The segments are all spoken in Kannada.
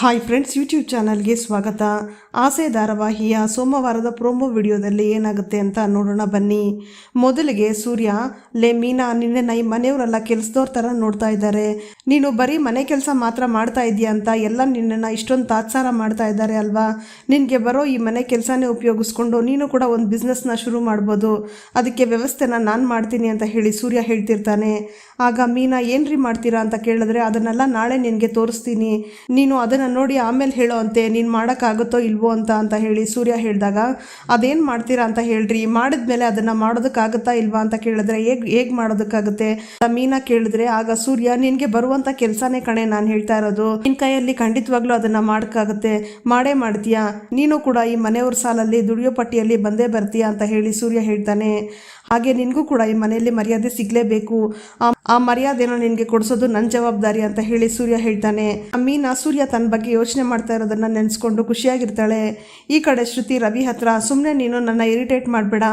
ಹಾಯ್ ಫ್ರೆಂಡ್ಸ್ ಯೂಟ್ಯೂಬ್ ಚಾನಲ್ಗೆ ಸ್ವಾಗತ. ಆಸೆ ಧಾರಾವಾಹಿಯ ಸೋಮವಾರದ ಪ್ರೋಮೋ ವಿಡಿಯೋದಲ್ಲಿ ಏನಾಗುತ್ತೆ ಅಂತ ನೋಡೋಣ ಬನ್ನಿ. ಮೊದಲಿಗೆ ಸೂರ್ಯ, ಲೇ ಮೀನಾ, ನಿನ್ನೆ ನೈ ಮನೆಯವರೆಲ್ಲ ಕೆಲಸದವ್ರ ಥರ ನೋಡ್ತಾ ಇದ್ದಾರೆ. ನೀನು ಬರೀ ಮನೆ ಕೆಲಸ ಮಾತ್ರ ಮಾಡ್ತಾ ಇದೀಯ ಅಂತ ಎಲ್ಲ ನಿನ್ನನ್ನು ಇಷ್ಟೊಂದು ತಾತ್ಸಾರ ಮಾಡ್ತಾ ಇದ್ದಾರೆ ಅಲ್ವಾ? ನಿನಗೆ ಬರೋ ಈ ಮನೆ ಕೆಲಸನೇ ಉಪಯೋಗಿಸ್ಕೊಂಡು ನೀನು ಕೂಡ ಒಂದು ಬಿಸ್ನೆಸ್ನ ಶುರು ಮಾಡ್ಬೋದು. ಅದಕ್ಕೆ ವ್ಯವಸ್ಥೆನ ನಾನು ಮಾಡ್ತೀನಿ ಅಂತ ಹೇಳಿ ಸೂರ್ಯ ಹೇಳ್ತಿರ್ತಾನೆ. ಆಗ ಮೀನಾ, ಏನ್ರಿ ಮಾಡ್ತೀರಾ? ಅಂತ ಕೇಳಿದ್ರೆ, ಅದನ್ನೆಲ್ಲ ನಾಳೆ ನಿನಗೆ ತೋರಿಸ್ತೀನಿ. ನೀನು ಅದನ್ನು ನೋಡಿ ಆಮೇಲೆ ಹೇಳೋ ಅಂತೆ, ನೀನು ಮಾಡೋಕ್ಕಾಗುತ್ತೋ ಇಲ್ವೋ ಅಂತ ಅಂತ ಹೇಳಿ ಸೂರ್ಯ ಹೇಳಿದಾಗ, ಅದೇನು ಮಾಡ್ತೀರಾ ಅಂತ ಹೇಳ್ರಿ, ಮಾಡಿದ್ಮೇಲೆ ಅದನ್ನು ಮಾಡೋದಕ್ಕಾಗುತ್ತಾ ಇಲ್ವಾ ಅಂತ ಕೇಳಿದ್ರೆ, ಹೇಗೆ ಹೇಗೆ ಮಾಡೋದಕ್ಕಾಗುತ್ತೆ? ಮೀನ ಕೇಳಿದ್ರೆ, ಆಗ ಸೂರ್ಯ, ನಿನಗೆ ಬರುವಂಥ ಕೆಲಸನೇ ಕಣೆ, ನಾನು ಹೇಳ್ತಾ ಇರೋದು. ನಿನ್ನ ಕೈಯಲ್ಲಿ ಖಂಡಿತವಾಗ್ಲೂ ಅದನ್ನು ಮಾಡೋಕ್ಕಾಗುತ್ತೆ. ಮಾಡೇ ಮಾಡ್ತೀಯಾ? ನೀನು ಕೂಡ ಈ ಮನೆಯವ್ರ ಸಾಲಲ್ಲಿ ದುಡಿಯೋ ಪಟ್ಟಿಯಲ್ಲಿ ಬಂದೇ ಬರ್ತೀಯಾ? ಅಂತ ಹೇಳಿ ಸೂರ್ಯ ಹೇಳ್ತಾನೆ. ಹಾಗೆ ನಿನಗೂ ಕೂಡ ಈ ಮನೆಯಲ್ಲಿ ಮರ್ಯಾದೆ ಸಿಗಲೇಬೇಕು. ಆ ಮರ್ಯಾದೆನ ನಿನಗೆ ಕೊಡಿಸೋದು ನನ್ನ ಜವಾಬ್ದಾರಿ ಅಂತ ಹೇಳಿ ಸೂರ್ಯ ಹೇಳ್ತಾನೆ. ಮೀನಾ ಸೂರ್ಯ ತನ್ನ ಬಗ್ಗೆ ಯೋಚನೆ ಮಾಡ್ತಾ ಇರೋದನ್ನ ನೆನೆಸ್ಕೊಂಡು ಖುಷಿಯಾಗಿರ್ತಾಳೆ. ಈ ಕಡೆ ಶ್ರುತಿ ರವಿ ಹತ್ರ ಸುಮ್ಮನೆ ನೀನು ನನ್ನ ಇರಿಟೇಟ್ ಮಾಡಬೇಡ.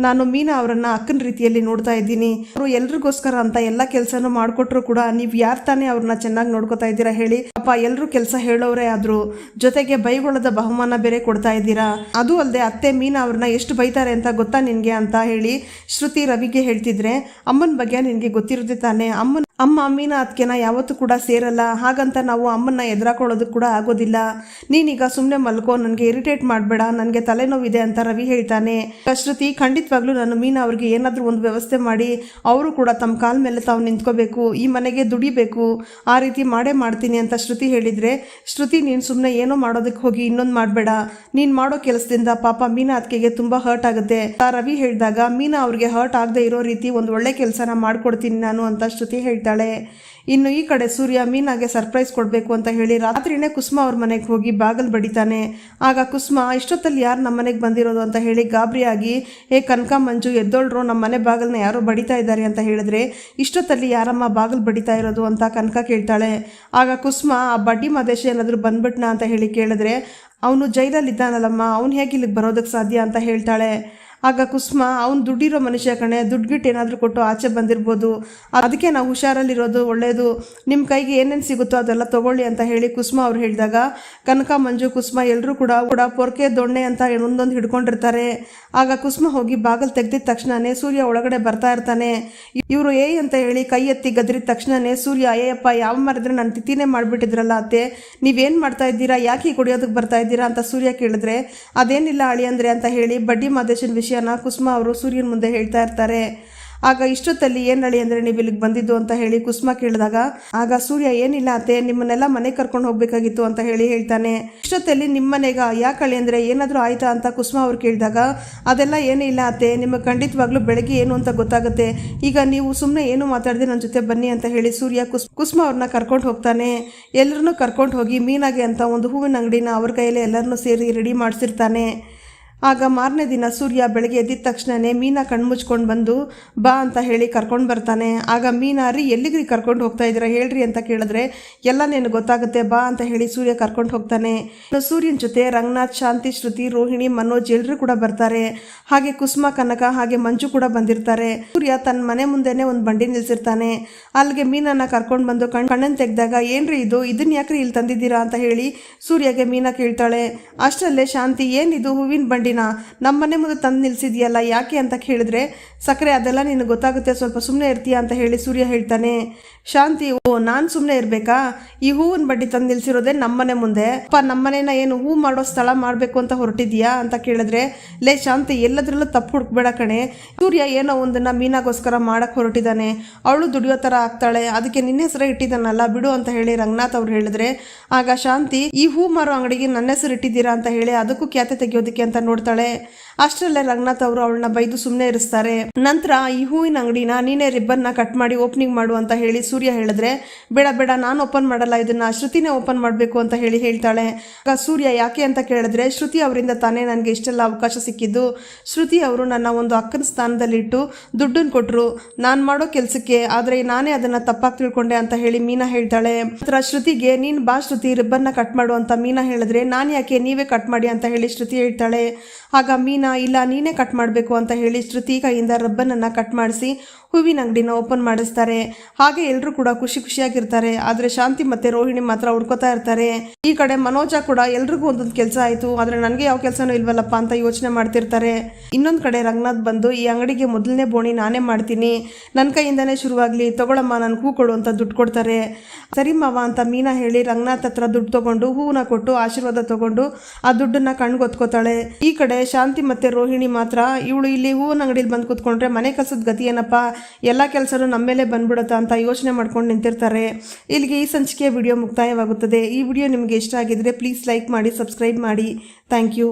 ನಾನು ಮೀನಾ ಅವರನ್ನ ಅಕ್ಕನ ರೀತಿಯಲ್ಲಿ ನೋಡ್ತಾ ಇದ್ದೀನಿ. ಅವರು ಎಲ್ರಿಗೋಸ್ಕರ ಅಂತ ಎಲ್ಲ ಕೆಲಸನೂ ಮಾಡಿಕೊಟ್ರು ಕೂಡ ನೀವು ಯಾರು ತಾನೇ ಅವ್ರನ್ನ ಚೆನ್ನಾಗಿ ನೋಡ್ಕೋತಾ ಇದ್ದೀರಾ ಹೇಳಿ? ಅಪ್ಪ ಎಲ್ಲರೂ ಕೆಲಸ ಹೇಳೋರೇ ಆದ್ರು. ಜೊತೆಗೆ ಬೈಗೊಳ್ಳದ ಬಹುಮಾನ ಬೇರೆ ಕೊಡ್ತಾ ಇದ್ದೀರಾ? ಅದು ಅಲ್ಲದೆ ಅತ್ತೆ ಮೀನಾ ಅವ್ರನ್ನ ಎಷ್ಟು ಬೈತಾರೆ ಅಂತ ಗೊತ್ತಾ ನಿನಗೆ? ಅಂತ ಹೇಳಿ ಶ್ರುತಿ ರವಿಗೆ ಹೇಳ್ತಿದ್ರೆ, ಅಮ್ಮನ ಬಗ್ಗೆ ನಿನಗೆ ಗೊತ್ತಿರುತ್ತೆ ತಾನೆ ಅಮ್ಮನ ಅಮ್ಮ ಮೀನಾ ಅದಕ್ಕೆನ ಯಾವತ್ತೂ ಕೂಡ ಸೇರಲ್ಲ. ಹಾಗಂತ ನಾವು ಅಮ್ಮನ್ನ ಎದುರಾಕೊಳ್ಳೋದಕ್ಕೆ ಕೂಡ ಆಗೋದಿಲ್ಲ. ನೀನೀಗ ಸುಮ್ಮನೆ ಮಲ್ಕೋ, ನನಗೆ ಇರಿಟೇಟ್ ಮಾಡಬೇಡ, ನನಗೆ ತಲೆನೋವಿದೆ ಅಂತ ರವಿ ಹೇಳ್ತಾನೆ. ಶ್ರುತಿ ಖಂಡಿತವಾಗ್ಲೂ ನಾನು ಮೀನಾ ಅವ್ರಿಗೆ ಏನಾದರೂ ಒಂದು ವ್ಯವಸ್ಥೆ ಮಾಡಿ, ಅವರು ಕೂಡ ತಮ್ಮ ಕಾಲ ಮೇಲೆ ತಾವು ನಿಂತ್ಕೋಬೇಕು, ಈ ಮನೆಗೆ ದುಡಿಬೇಕು, ಆ ರೀತಿ ಮಾಡೇ ಮಾಡ್ತೀನಿ ಅಂತ ಶ್ರುತಿ ಹೇಳಿದರೆ, ಶ್ರುತಿ ನೀನು ಸುಮ್ಮನೆ ಏನೋ ಮಾಡೋದಕ್ಕೆ ಹೋಗಿ ಇನ್ನೊಂದು ಮಾಡಬೇಡ. ನೀನು ಮಾಡೋ ಕೆಲಸದಿಂದ ಪಾಪ ಮೀನಾ ಅದಕ್ಕೆ ತುಂಬ ಹರ್ಟ್ ಆಗುತ್ತೆ. ಆ ರವಿ ಹೇಳಿದಾಗ, ಮೀನಾ ಅವ್ರಿಗೆ ಹರ್ಟ್ ಆಗದೆ ಇರೋ ರೀತಿ ಒಂದು ಒಳ್ಳೆ ಕೆಲಸನ ಮಾಡ್ಕೊಡ್ತೀನಿ ನಾನು ಅಂತ ಶ್ರುತಿ ಇನ್ನು ಈ ಕಡೆ ಸೂರ್ಯ ಮೀನಾಗೆ ಸರ್ಪ್ರೈಸ್ ಕೊಡಬೇಕು ಅಂತ ಹೇಳಿ ರಾತ್ರಿನೇ ಕುಸುಮ ಅವ್ರ ಮನೆಗೆ ಹೋಗಿ ಬಾಗಲ್ ಬಡಿತಾನೆ. ಆಗ ಕುಸುಮ, ಇಷ್ಟೊತ್ತಲ್ಲಿ ಯಾರು ನಮ್ಮ ಮನೆಗೆ ಬಂದಿರೋದು? ಅಂತ ಹೇಳಿ ಗಾಬರಿಯಾಗಿ, ಏ ಕನಕ, ಮಂಜು, ಎದ್ದೋಳ್ರು ನಮ್ಮ ಮನೆ ಬಾಗಿಲನ್ನ ಯಾರೋ ಬಡಿತಾ ಇದ್ದಾರೆ ಅಂತ ಹೇಳಿದ್ರೆ, ಇಷ್ಟೊತ್ತಲ್ಲಿ ಯಾರಮ್ಮ ಬಾಗಿಲು ಬಡಿತಾ ಇರೋದು? ಅಂತ ಕನಕ ಕೇಳ್ತಾಳೆ. ಆಗ ಕುಸುಮ, ಆ ಬಡ್ಡಿ ಮದೇಶ ಏನಾದರೂ ಬಂದ್ಬಿಟ್ನಾ? ಅಂತ ಹೇಳಿ ಕೇಳಿದ್ರೆ, ಅವನು ಜೈಲಲ್ಲಿ ಇದ್ದಾನಲ್ಲಮ್ಮ ಅವ್ನು ಹೇಗೆ ಇಲ್ಲಿಗೆ ಬರೋದಕ್ಕೆ ಸಾಧ್ಯ? ಅಂತ ಹೇಳ್ತಾಳೆ. ಆಗ ಕುಸುಮ, ಅವ್ನು ದುಡ್ಡಿರೋ ಮನುಷ್ಯ ಕಣೆ ದುಡ್ಡುಗಿಟ್ಟು ಏನಾದರೂ ಕೊಟ್ಟು ಆಚೆ ಬಂದಿರ್ಬೋದು. ಅದಕ್ಕೆ ನಾವು ಹುಷಾರಲ್ಲಿರೋದು ಒಳ್ಳೆಯದು ನಿಮ್ಮ ಕೈಗೆ ಏನೇನು ಸಿಗುತ್ತೋ ಅದೆಲ್ಲ ತಗೊಳ್ಳಿ ಅಂತ ಹೇಳಿ ಕುಸುಮ ಅವ್ರು ಹೇಳಿದಾಗ, ಕನಕ, ಮಂಜು, ಕುಸುಮ ಎಲ್ಲರೂ ಕೂಡ ಕೂಡ ಪೊರ್ಕೆ, ದೊಣ್ಣೆ ಅಂತ ಒಂದೊಂದು ಹಿಡ್ಕೊಂಡಿರ್ತಾರೆ. ಆಗ ಕುಸುಮ ಹೋಗಿ ಬಾಗಿಲು ತೆಗೆದಿದ್ದ ತಕ್ಷಣನೇ ಸೂರ್ಯ ಒಳಗಡೆ ಬರ್ತಾ ಇರ್ತಾನೆ. ಇವರು ಏ ಅಂತ ಹೇಳಿ ಕೈ ಎತ್ತಿ ಗದ್ರಿದ ತಕ್ಷಣನೇ ಸೂರ್ಯ ಏಯಪ್ಪ ಯಾವ ಮರಿದ್ರೆ ನಾನು ತಿಥಿನೇ ಮಾಡಿಬಿಟ್ಟಿದ್ರಲ್ಲ ಅತ್ತೆ. ನೀವೇನು ಮಾಡ್ತಾ ಇದ್ದೀರಾ? ಯಾಕೆ ಕುಡಿಯೋದಕ್ಕೆ ಬರ್ತಾ ಇದ್ದೀರಾ? ಅಂತ ಸೂರ್ಯ ಕೇಳಿದ್ರೆ, ಅದೇನಿಲ್ಲ ಅಳಿ ಅಂದರೆ ಅಂತ ಹೇಳಿ ಬಡ್ಡಿ ಮಾದೇಶನ ವಿಷಯನ ಕುಸುಮ ಅವರು ಸೂರ್ಯನ ಮುಂದೆ ಹೇಳ್ತಾ ಇರ್ತಾರೆ. ಆಗ ಇಷ್ಟೊತ್ತಲ್ಲಿ ಏನು ನಳಿ ಅಂದರೆ ನೀವು ಇಲ್ಲಿಗೆ ಬಂದಿದ್ದು ಅಂತ ಹೇಳಿ ಕುಸುಮ ಕೇಳಿದಾಗ, ಆಗ ಸೂರ್ಯ, ಏನಿಲ್ಲ ಅತ್ತೆ, ನಿಮ್ಮನ್ನೆಲ್ಲ ಮನೆ ಕರ್ಕೊಂಡು ಹೋಗಬೇಕಾಗಿತ್ತು ಅಂತ ಹೇಳಿ ಹೇಳ್ತಾನೆ. ಇಷ್ಟೊತ್ತಲ್ಲಿ ನಿಮ್ಮ ಮನೆಗ ಯಾಕಳಿ ಅಂದರೆ ಏನಾದರೂ ಆಯ್ತಾ ಅಂತ ಕುಸುಮ ಅವ್ರು ಕೇಳಿದಾಗ, ಅದೆಲ್ಲ ಏನೂ ಇಲ್ಲ ಅತ್ತೆ, ನಿಮಗೆ ಖಂಡಿತವಾಗ್ಲೂ ಬೆಳಗ್ಗೆ ಏನು ಅಂತ ಗೊತ್ತಾಗುತ್ತೆ. ಈಗ ನೀವು ಸುಮ್ಮನೆ ಏನು ಮಾತಾಡದೆ ನನ್ನ ಜೊತೆ ಬನ್ನಿ ಅಂತ ಹೇಳಿ ಸೂರ್ಯ ಕುಸ್, ಕುಸುಮ ಅವ್ರನ್ನ ಕರ್ಕೊಂಡು ಹೋಗ್ತಾನೆ. ಎಲ್ಲರನ್ನೂ ಕರ್ಕೊಂಡು ಹೋಗಿ ಮೀನಾಗೆ ಅಂತ ಒಂದು ಹೂವಿನ ಅಂಗಡಿನ ಅವ್ರ ಕೈಯಲ್ಲಿ ಎಲ್ಲರನ್ನೂ ಸೇರಿ ರೆಡಿ ಮಾಡಿಸಿರ್ತಾನೆ. ಆಗ ಮಾರನೇ ದಿನ ಸೂರ್ಯ ಬೆಳಗ್ಗೆ ಎದ್ದಿದ ತಕ್ಷಣನೇ ಮೀನಾ ಕಣ್ಮುಚ್ಕೊಂಡು ಬಂದು, ಬಾ ಅಂತ ಹೇಳಿ ಕರ್ಕೊಂಡು ಬರ್ತಾನೆ. ಆಗ ಮೀನಾ, ರೀ, ಎಲ್ಲಿಗ್ರಿ ಕರ್ಕೊಂಡು ಹೋಗ್ತಾ ಇದ್ದೀರಾ? ಹೇಳ್ರಿ ಅಂತ ಕೇಳಿದ್ರೆ, ಎಲ್ಲ ನೇನು ಗೊತ್ತಾಗುತ್ತೆ, ಬಾ ಅಂತ ಹೇಳಿ ಸೂರ್ಯ ಕರ್ಕೊಂಡು ಹೋಗ್ತಾನೆ. ಸೂರ್ಯನ ಜೊತೆ ರಂಗನಾಥ್, ಶಾಂತಿ, ಶ್ರುತಿ, ರೋಹಿಣಿ, ಮನೋಜ್ ಎಲ್ಲರೂ ಕೂಡ ಬರ್ತಾರೆ. ಹಾಗೆ ಕುಸುಮ, ಕನಕ, ಹಾಗೆ ಮಂಜು ಕೂಡ ಬಂದಿರ್ತಾರೆ. ಸೂರ್ಯ ತನ್ನ ಮನೆ ಮುಂದೆನೆ ಒಂದು ಬಂಡಿ ನಿಲ್ಸಿರ್ತಾನೆ. ಅಲ್ಲಿಗೆ ಮೀನನ್ನ ಕರ್ಕೊಂಡು ಬಂದು ಕಣ್ ಕಣ್ಣನ್ನು ತೆಗೆದಾಗ, ಏನ್ರಿ ಇದು? ಇದನ್ನ ಯಾಕ್ರಿ ಇಲ್ಲಿ ತಂದಿದ್ದೀರಾ? ಅಂತ ಹೇಳಿ ಸೂರ್ಯಗೆ ಮೀನಾ ಕೇಳ್ತಾಳೆ. ಅಷ್ಟರಲ್ಲೇ ಶಾಂತಿ, ಏನಿದು? ಹೂವಿನ ಬಂಡಿನ ನಮ್ಮ ಮನೆ ಮುಂದೆ ತಂದು ನಿಲ್ಲಿಸಿದೆಯಲ್ಲ ಯಾಕೆ ಅಂತ ಕೇಳಿದ್ರೆ ಸಕ್ಕರೆ ಅದೆಲ್ಲ ನಿನಗೆ ಗೊತ್ತಾಗುತ್ತೆ, ಸ್ವಲ್ಪ ಸುಮ್ಮನೆ ಇರ್ತೀಯಾ ಅಂತ ಹೇಳಿ ಸೂರ್ಯ ಹೇಳ್ತಾನೆ. ಶಾಂತಿ, ಓ, ನಾನು ಸುಮ್ಮನೆ ಇರಬೇಕಾ? ಈ ಹೂವಿನ ಬಡ್ಡಿ ತಂದು ನಿಲ್ಸಿರೋದೇ ನಮ್ಮನೆ ಮುಂದೆ. ಅಪ್ಪ ನಮ್ಮನೇನ ಏನು ಹೂ ಮಾಡೋ ಸ್ಥಳ ಮಾಡಬೇಕು ಅಂತ ಹೊರಟಿದ್ಯಾ ಅಂತ ಕೇಳಿದ್ರೆ, ಲೇ, ಶಾಂತಿ, ಎಲ್ಲದರಲ್ಲೂ ತಪ್ಪು ಹುಡುಕ್ಬೇಡ ಕಣೆ. ಸೂರ್ಯ ಏನೋ ಒಂದನ್ನ ಮೀನಾಗೋಸ್ಕರ ಮಾಡಕ್ಕೆ ಹೊರಟಿದ್ದಾನೆ. ಅವಳು ದುಡಿಯೋ ಥರ ಆಗ್ತಾಳೆ. ಅದಕ್ಕೆ ನಿನ್ನ ಹೆಸರೇ ಇಟ್ಟಿದ್ದಾನಲ್ಲ, ಬಿಡು ಅಂತ ಹೇಳಿ ರಂಗನಾಥ್ ಅವ್ರು ಹೇಳಿದ್ರೆ, ಆಗ ಶಾಂತಿ, ಈ ಹೂ ಮಾರೋ ಅಂಗಡಿಗೆ ನನ್ನ ಹೆಸರು ಇಟ್ಟಿದ್ದೀರಾ? ಅಂತ ಹೇಳಿ, ಅದಕ್ಕೂ ಖ್ಯಾತೆ ತೆಗೆಯೋದಕ್ಕೆ ಅಂತ ನೋಡ್ತಾಳೆ ಅಷ್ಟರಲ್ಲೇ ರಂಗನಾಥ್ ಅವರು ಅವಳನ್ನ ಬೈದು ಸುಮ್ಮನೆ ಇರಿಸ್ತಾರೆ. ನಂತರ ಈ ಹೂವಿನ ಅಂಗಡಿನ ನೀನೇ ರಿಬ್ಬನ್ನ ಕಟ್ ಮಾಡಿ ಓಪನಿಂಗ್ ಮಾಡು ಅಂತ ಹೇಳಿ ಸೂರ್ಯ ಹೇಳಿದ್ರೆ, ಬೇಡ ಬೇಡ, ನಾನು ಓಪನ್ ಮಾಡಲ್ಲ, ಇದನ್ನ ಶ್ರುತಿನೇ ಓಪನ್ ಮಾಡಬೇಕು ಅಂತ ಹೇಳಿ ಹೇಳ್ತಾಳೆ. ಸೂರ್ಯ ಯಾಕೆ ಅಂತ ಕೇಳಿದ್ರೆ, ಶ್ರುತಿ ಅವರಿಂದ ತಾನೇ ನನಗೆ ಇಷ್ಟೆಲ್ಲ ಅವಕಾಶ ಸಿಕ್ಕಿದ್ದು. ಶ್ರುತಿ ಅವರು ನನ್ನ ಒಂದು ಅಕ್ಕನ ಸ್ಥಾನದಲ್ಲಿಟ್ಟು ದುಡ್ಡನ್ನು ಕೊಟ್ಟರು ನಾನು ಮಾಡೋ ಕೆಲಸಕ್ಕೆ, ಆದರೆ ನಾನೇ ಅದನ್ನು ತಪ್ಪಾಗಿ ತಿಳ್ಕೊಂಡೆ ಅಂತ ಹೇಳಿ ಮೀನಾ ಹೇಳ್ತಾಳೆ. ನಂತರ ಶ್ರುತಿಗೆ, ನೀನು ಬಾ ಶ್ರುತಿ, ರಿಬ್ಬನ್ನ ಕಟ್ ಮಾಡು ಅಂತ ಮೀನಾ ಹೇಳಿದ್ರೆ, ನಾನು ಯಾಕೆ, ನೀವೇ ಕಟ್ ಮಾಡಿ ಅಂತ ಹೇಳಿ ಶ್ರುತಿ ಹೇಳ್ತಾಳೆ. ಆಗ ಮೀನಾ ಇಲ್ಲ ನೀನೇ ಕಟ್ ಮಾಡಬೇಕು ಅಂತ ಹೇಳಿ ಶ್ರುತಿ ಕೈಯಿಂದ ರಬ್ಬನನ್ನು ಕಟ್ ಮಾಡಿಸಿ ಹೂವಿನ ಅಂಗಡಿನ ಓಪನ್ ಮಾಡಿಸ್ತಾರೆ. ಹಾಗೆ ಎಲ್ಲರೂ ಕೂಡ ಖುಷಿ ಖುಷಿಯಾಗಿರ್ತಾರೆ. ಆದರೆ ಶಾಂತಿ ಮತ್ತೆ ರೋಹಿಣಿ ಮಾತ್ರ ಹುಡ್ಕೋತಾ ಇರ್ತಾರೆ. ಈ ಕಡೆ ಮನೋಜ ಕೂಡ ಎಲ್ರಿಗೂ ಒಂದೊಂದು ಕೆಲಸ ಆಯಿತು. ಆದರೆ ನನಗೆ ಯಾವ ಕೆಲಸನೂ ಇಲ್ವಲ್ಲಪ್ಪ ಅಂತ ಯೋಚನೆ ಮಾಡ್ತಿರ್ತಾರೆ. ಇನ್ನೊಂದು ಕಡೆ ರಂಗನಾಥ್ ಬಂದು ಈ ಅಂಗಡಿಗೆ ಮೊದಲನೇ ಬೋಣಿ ನಾನೇ ಮಾಡ್ತೀನಿ. ನನ್ನ ಕೈಯಿಂದನೇ ಶುರುವಾಗಲಿ ತಗೊಳಮ್ಮ, ನಾನು ಹೂ ಕೊಡು ಅಂತ ದುಡ್ಡು ಕೊಡ್ತಾರೆ. ಸರಿ ಮಾವ ಅಂತ ಮೀನಾ ಹೇಳಿ ರಂಗನಾಥ್ ಹತ್ರ ದುಡ್ಡು ತಗೊಂಡು ಹೂವನ್ನ ಕೊಟ್ಟು ಆಶೀರ್ವಾದ ತಗೊಂಡು ಆ ದುಡ್ಡನ್ನ ಕಣ್ಗೊತ್ಕೋತಾಳೆ ಈ ಕಡೆ ಶಾಂತಿ ಮತ್ತೆ ರೋಹಿಣಿ ಮಾತ್ರ, ಇವಳು ಇಲ್ಲಿ ಹೂವಿನ ಅಂಗಡಿಲಿ ಬಂದು ಕೂತ್ಕೊಂಡ್ರೆ ಮನೆ ಕಸದ ಗತಿ ಏನಪ್ಪ? ಎಲ್ಲ ಕೆಲಸನೂ ನಮ್ಮ ಮೇಲೆ ಬಂದ್ಬಿಡುತ್ತಾ ಅಂತ ಯೋಚನೆ ಮಾಡ್ಕೊಂಡು ನಿಂತಿರ್ತಾರೆ. ಇಲ್ಲಿಗೆ ಈ ಸಂಚಿಕೆಯ ವಿಡಿಯೋ ಮುಕ್ತಾಯವಾಗುತ್ತದೆ. ಈ ವಿಡಿಯೋ ನಿಮಗೆ ಇಷ್ಟ ಆಗಿದ್ದರೆ ಪ್ಲೀಸ್ ಲೈಕ್ ಮಾಡಿ ಸಬ್ಸ್ಕ್ರೈಬ್ ಮಾಡಿ. Thank you